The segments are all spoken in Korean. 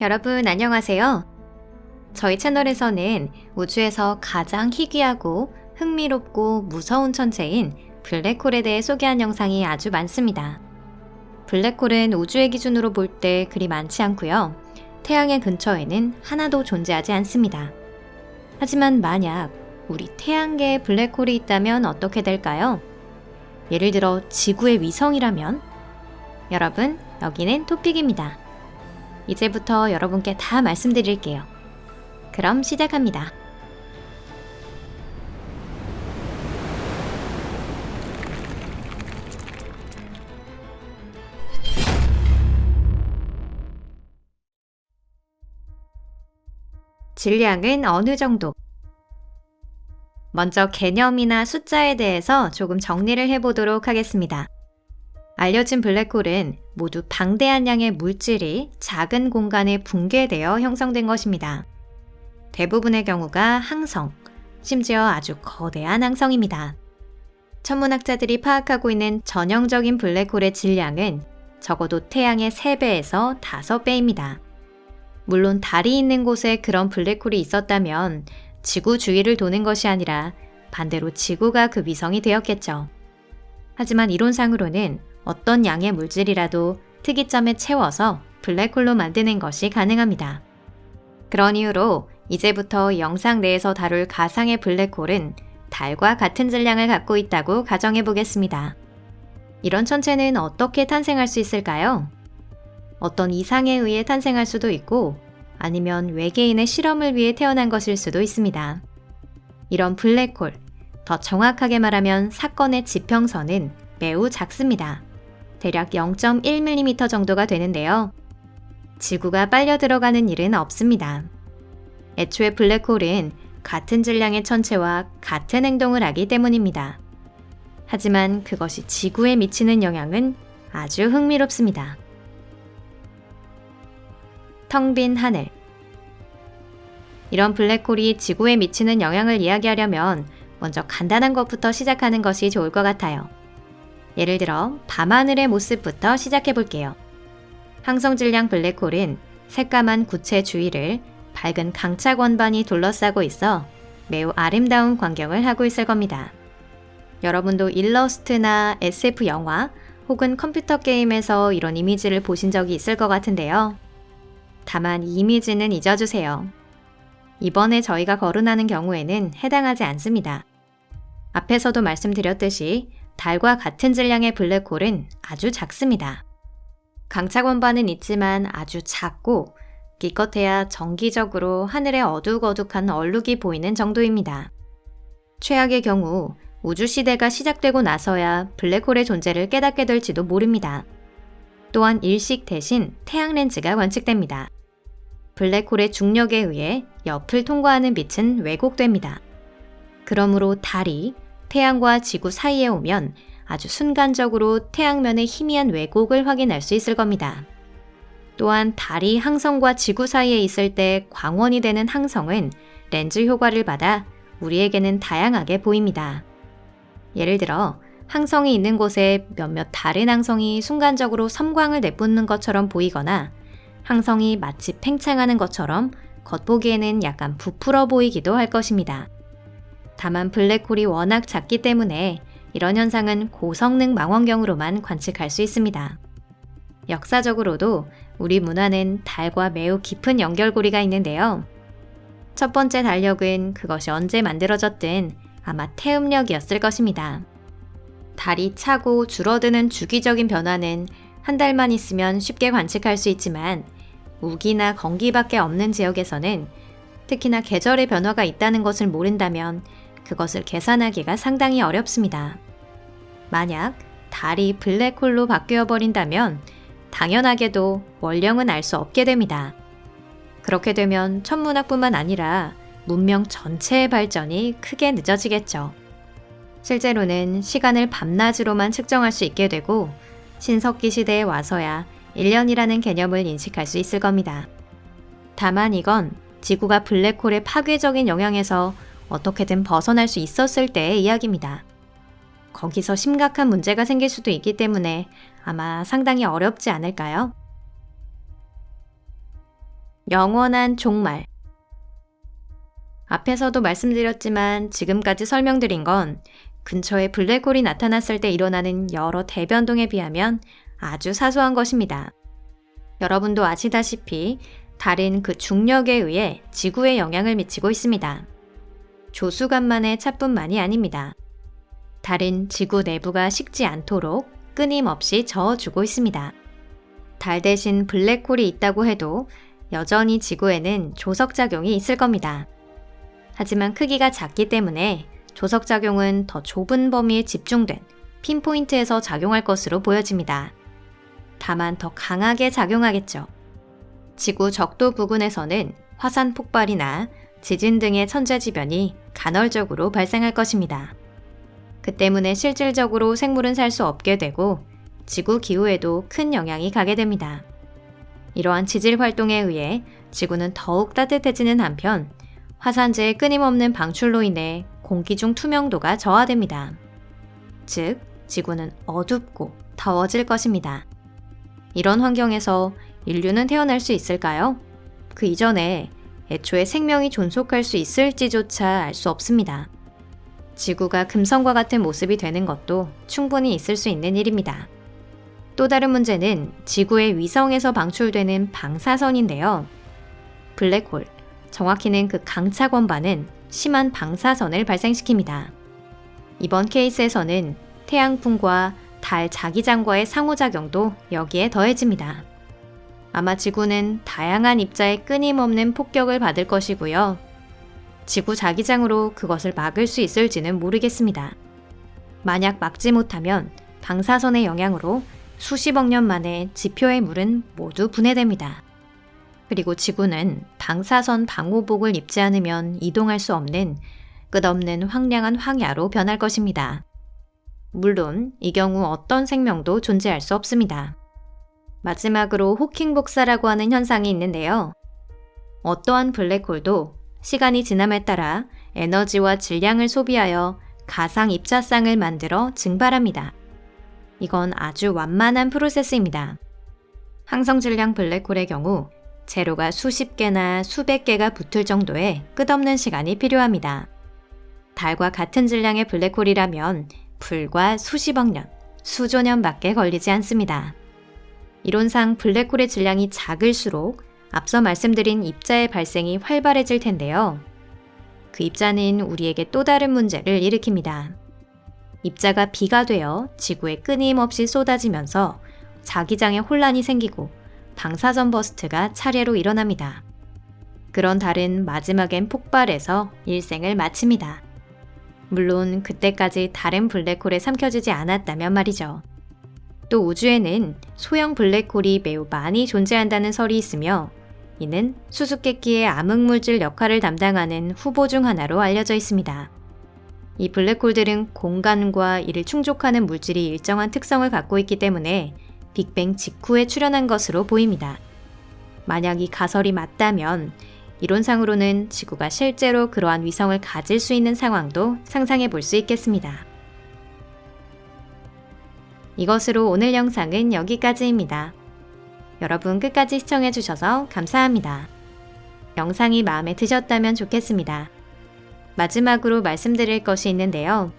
여러분 안녕하세요. 저희 채널에서는 우주에서 가장 희귀하고 흥미롭고 무서운 천체인 블랙홀에 대해 소개한 영상이 아주 많습니다. 블랙홀은 우주의 기준으로 볼 때 그리 많지 않고요. 태양의 근처에는 하나도 존재하지 않습니다. 하지만 만약 우리 태양계에 블랙홀이 있다면 어떻게 될까요? 예를 들어 지구의 위성이라면? 여러분, 여기는 토픽입니다. 이제부터 여러분께 다 말씀드릴게요. 그럼 시작합니다. 질량은 어느 정도? 먼저 개념이나 숫자에 대해서 조금 정리를 해보도록 하겠습니다. 알려진 블랙홀은 모두 방대한 양의 물질이 작은 공간에 붕괴되어 형성된 것입니다. 대부분의 경우가 항성, 심지어 아주 거대한 항성입니다. 천문학자들이 파악하고 있는 전형적인 블랙홀의 질량은 적어도 태양의 3배에서 5배입니다. 물론 달이 있는 곳에 그런 블랙홀이 있었다면 지구 주위를 도는 것이 아니라 반대로 지구가 그 위성이 되었겠죠. 하지만 이론상으로는 어떤 양의 물질이라도 특이점에 채워서 블랙홀로 만드는 것이 가능합니다. 그런 이유로 이제부터 영상 내에서 다룰 가상의 블랙홀은 달과 같은 질량을 갖고 있다고 가정해 보겠습니다. 이런 천체는 어떻게 탄생할 수 있을까요? 어떤 이상에 의해 탄생할 수도 있고 아니면 외계인의 실험을 위해 태어난 것일 수도 있습니다. 이런 블랙홀, 더 정확하게 말하면 사건의 지평선은 매우 작습니다. 대략 0.1mm 정도가 되는데요. 지구가 빨려 들어가는 일은 없습니다. 애초에 블랙홀은 같은 질량의 천체와 같은 행동을 하기 때문입니다. 하지만 그것이 지구에 미치는 영향은 아주 흥미롭습니다. 텅 빈 하늘. 이런 블랙홀이 지구에 미치는 영향을 이야기하려면 먼저 간단한 것부터 시작하는 것이 좋을 것 같아요. 예를 들어 밤하늘의 모습부터 시작해 볼게요. 항성질량 블랙홀은 새까만 구체 주위를 밝은 강착 원반이 둘러싸고 있어 매우 아름다운 광경을 하고 있을 겁니다. 여러분도 일러스트나 SF 영화 혹은 컴퓨터 게임에서 이런 이미지를 보신 적이 있을 것 같은데요. 다만 이 이미지는 잊어주세요. 이번에 저희가 거론하는 경우에는 해당하지 않습니다. 앞에서도 말씀드렸듯이 달과 같은 질량의 블랙홀은 아주 작습니다. 강착 원반은 있지만 아주 작고 기껏해야 정기적으로 하늘에 어둑어둑한 얼룩이 보이는 정도입니다. 최악의 경우 우주시대가 시작되고 나서야 블랙홀의 존재를 깨닫게 될지도 모릅니다. 또한 일식 대신 태양 렌즈가 관측됩니다. 블랙홀의 중력에 의해 옆을 통과하는 빛은 왜곡됩니다. 그러므로 달이 태양과 지구 사이에 오면 아주 순간적으로 태양면의 희미한 왜곡을 확인할 수 있을 겁니다. 또한 달이 항성과 지구 사이에 있을 때 광원이 되는 항성은 렌즈 효과를 받아 우리에게는 다양하게 보입니다. 예를 들어 항성이 있는 곳에 몇몇 다른 항성이 순간적으로 섬광을 내뿜는 것처럼 보이거나 항성이 마치 팽창하는 것처럼 겉보기에는 약간 부풀어 보이기도 할 것입니다. 다만 블랙홀이 워낙 작기 때문에 이런 현상은 고성능 망원경으로만 관측할 수 있습니다. 역사적으로도 우리 문화는 달과 매우 깊은 연결고리가 있는데요. 첫 번째 달력은 그것이 언제 만들어졌든 아마 태음력이었을 것입니다. 달이 차고 줄어드는 주기적인 변화는 한 달만 있으면 쉽게 관측할 수 있지만 우기나 건기밖에 없는 지역에서는 특히나 계절의 변화가 있다는 것을 모른다면 그것을 계산하기가 상당히 어렵습니다. 만약 달이 블랙홀로 바뀌어 버린다면 당연하게도 원령은 알 수 없게 됩니다. 그렇게 되면 천문학뿐만 아니라 문명 전체의 발전이 크게 늦어지겠죠. 실제로는 시간을 밤낮으로만 측정할 수 있게 되고 신석기 시대에 와서야 1년이라는 개념을 인식할 수 있을 겁니다. 다만 이건 지구가 블랙홀의 파괴적인 영향에서 어떻게든 벗어날 수 있었을 때의 이야기입니다. 거기서 심각한 문제가 생길 수도 있기 때문에 아마 상당히 어렵지 않을까요? 영원한 종말. 앞에서도 말씀드렸지만 지금까지 설명드린 건 근처에 블랙홀이 나타났을 때 일어나는 여러 대변동에 비하면 아주 사소한 것입니다. 여러분도 아시다시피 달은 그 중력에 의해 지구에 영향을 미치고 있습니다. 조수간만의 차뿐만이 아닙니다. 달은 지구 내부가 식지 않도록 끊임없이 저어주고 있습니다. 달 대신 블랙홀이 있다고 해도 여전히 지구에는 조석작용이 있을 겁니다. 하지만 크기가 작기 때문에 조석작용은 더 좁은 범위에 집중된 핀포인트에서 작용할 것으로 보여집니다. 다만 더 강하게 작용하겠죠. 지구 적도 부근에서는 화산 폭발이나 지진 등의 천재지변이 간헐적으로 발생할 것입니다. 그 때문에 실질적으로 생물은 살 수 없게 되고 지구 기후에도 큰 영향이 가게 됩니다. 이러한 지질 활동에 의해 지구는 더욱 따뜻해지는 한편 화산재의 끊임없는 방출로 인해 공기 중 투명도가 저하됩니다. 즉, 지구는 어둡고 더워질 것입니다. 이런 환경에서 인류는 태어날 수 있을까요? 그 이전에 애초에 생명이 존속할 수 있을지조차 알 수 없습니다. 지구가 금성과 같은 모습이 되는 것도 충분히 있을 수 있는 일입니다. 또 다른 문제는 지구의 위성에서 방출되는 방사선인데요. 블랙홀, 정확히는 그 강차 권반은 심한 방사선을 발생시킵니다. 이번 케이스에서는 태양풍과 달 자기장과의 상호작용도 여기에 더해집니다. 아마 지구는 다양한 입자의 끊임없는 폭격을 받을 것이고요. 지구 자기장으로 그것을 막을 수 있을지는 모르겠습니다. 만약 막지 못하면 방사선의 영향으로 수십억 년 만에 지표의 물은 모두 분해됩니다. 그리고 지구는 방사선 방호복을 입지 않으면 이동할 수 없는 끝없는 황량한 황야로 변할 것입니다. 물론 이 경우 어떤 생명도 존재할 수 없습니다. 마지막으로 호킹 복사라고 하는 현상이 있는데요. 어떠한 블랙홀도 시간이 지남에 따라 에너지와 질량을 소비하여 가상 입자쌍을 만들어 증발합니다. 이건 아주 완만한 프로세스입니다. 항성 질량 블랙홀의 경우 재료가 수십 개나 수백 개가 붙을 정도의 끝없는 시간이 필요합니다. 달과 같은 질량의 블랙홀이라면 불과 수십억 년, 수조 년밖에 걸리지 않습니다. 이론상 블랙홀의 질량이 작을수록 앞서 말씀드린 입자의 발생이 활발해질 텐데요. 그 입자는 우리에게 또 다른 문제를 일으킵니다. 입자가 비가 되어 지구에 끊임없이 쏟아지면서 자기장에 혼란이 생기고 방사선 버스트가 차례로 일어납니다. 그런 달은 마지막엔 폭발해서 일생을 마칩니다. 물론 그때까지 다른 블랙홀에 삼켜지지 않았다면 말이죠. 또 우주에는 소형 블랙홀이 매우 많이 존재한다는 설이 있으며 이는 수수께끼의 암흑물질 역할을 담당하는 후보 중 하나로 알려져 있습니다. 이 블랙홀들은 공간과 이를 충족하는 물질이 일정한 특성을 갖고 있기 때문에 빅뱅 직후에 출현한 것으로 보입니다. 만약 이 가설이 맞다면 이론상으로는 지구가 실제로 그러한 위성을 가질 수 있는 상황도 상상해 볼 수 있겠습니다. 이것으로 오늘 영상은 여기까지입니다. 여러분 끝까지 시청해 주셔서 감사합니다. 영상이 마음에 드셨다면 좋겠습니다. 마지막으로 말씀드릴 것이 있는데요.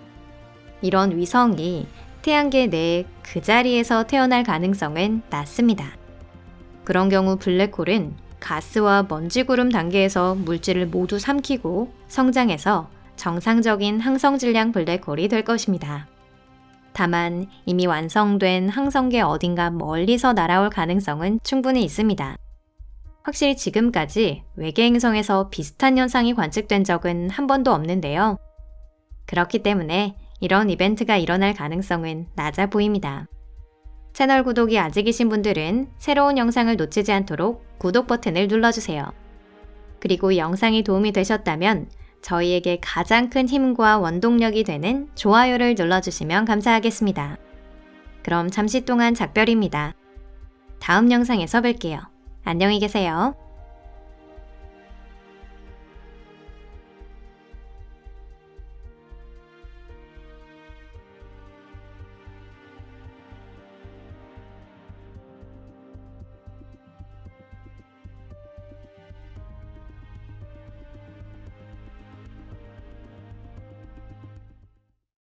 이런 위성이 태양계 내 그 자리에서 태어날 가능성은 낮습니다. 그런 경우 블랙홀은 가스와 먼지 구름 단계에서 물질을 모두 삼키고 성장해서 정상적인 항성 질량 블랙홀이 될 것입니다. 다만 이미 완성된 항성계 어딘가 멀리서 날아올 가능성은 충분히 있습니다. 확실히 지금까지 외계 행성에서 비슷한 현상이 관측된 적은 한 번도 없는데요. 그렇기 때문에 이런 이벤트가 일어날 가능성은 낮아 보입니다. 채널 구독이 아직이신 분들은 새로운 영상을 놓치지 않도록 구독 버튼을 눌러주세요. 그리고 영상이 도움이 되셨다면 저희에게 가장 큰 힘과 원동력이 되는 좋아요를 눌러주시면 감사하겠습니다. 그럼 잠시 동안 작별입니다. 다음 영상에서 뵐게요. 안녕히 계세요.